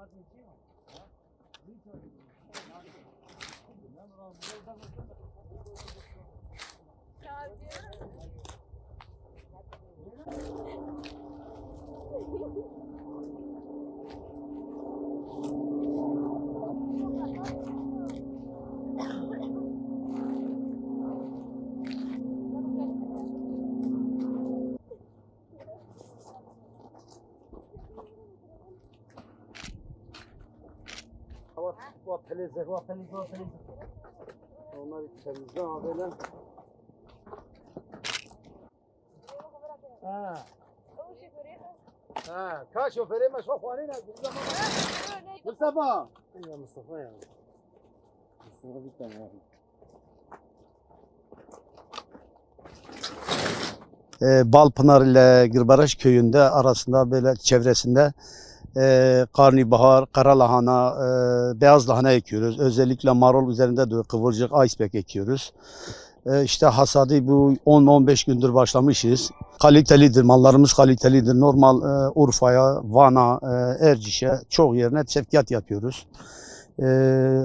Thank you. Peleze, bu peleze, bu peleze. Onları temizle ama böyle. Ha. Ha, kaç şoförü mi şoförü ne? Mustafa. Ya Mustafa ya. Mustafa bir tane ya. e, Balpınar ile Gırbaraş köyünde arasında böyle çevresinde e, karnibahar, kara lahana, e, beyaz lahana ekiyoruz. Özellikle marul üzerinde de kıvırcık, iceberg ekiyoruz. E, işte hasadı bu 10-15 gündür başlamışız. Kalitelidir, mallarımız kalitelidir. Normal e, Urfa'ya, Van'a, e, Erciş'e çok yerine sevkiyat yapıyoruz. E,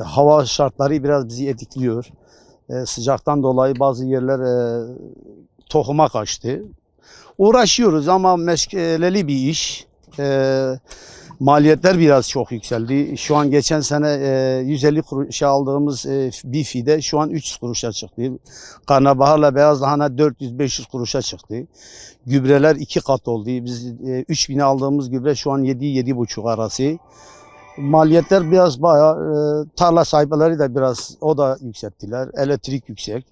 hava şartları biraz bizi etkiliyor. E, sıcaktan dolayı bazı yerler e, tohuma kaçtı. Uğraşıyoruz ama meşgaleli bir iş. Ee, maliyetler biraz çok yükseldi. Şu an geçen sene e, 150 kuruşa aldığımız e, bir fide şu an 300 kuruşa çıktı. Karnabaharla beyaz lahana 400-500 kuruşa çıktı. Gübreler iki kat oldu. Biz e, 3000'e aldığımız gübre şu an 7-7,5 arası. Maliyetler biraz bayağı e, tarla sahipleri de biraz o da yükselttiler. Elektrik yüksek.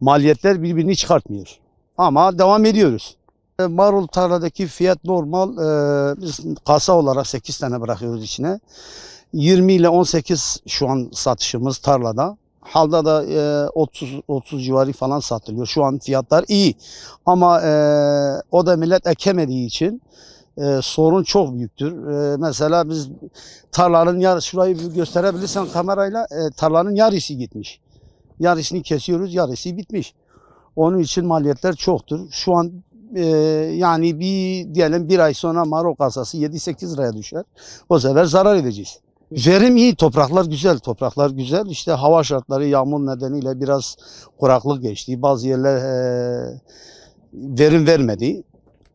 Maliyetler birbirini çıkartmıyor. Ama devam ediyoruz. E, Marul tarladaki fiyat normal. E, biz kasa olarak 8 tane bırakıyoruz içine. 20 ile 18 şu an satışımız tarlada. Halda da e, 30 30 civarı falan satılıyor. Şu an fiyatlar iyi. Ama e, o da millet ekemediği için e, sorun çok büyüktür. E, mesela biz tarlanın yarısı şurayı gösterebilirsen kamerayla e, tarlanın yarısı gitmiş. Yarısını kesiyoruz, yarısı bitmiş. Onun için maliyetler çoktur. Şu an e, yani bir diyelim bir ay sonra marul kasası 7-8 liraya düşer. O sefer zarar edeceğiz. Verim iyi, topraklar güzel, topraklar güzel. İşte hava şartları yağmur nedeniyle biraz kuraklık geçti. Bazı yerler e, verim vermedi.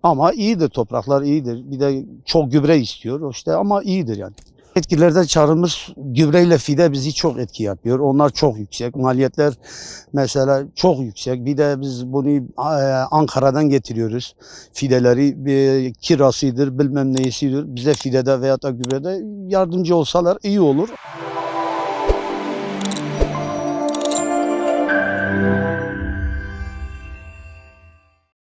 Ama iyidir topraklar iyidir. Bir de çok gübre istiyor işte ama iyidir yani. Etkilerden çağrımız gübreyle fide bizi çok etki yapıyor. Onlar çok yüksek. Maliyetler mesela çok yüksek. Bir de biz bunu e, Ankara'dan getiriyoruz. Fideleri e, kirasıdır, bilmem neyisidir. Bize fidede veya da gübrede yardımcı olsalar iyi olur.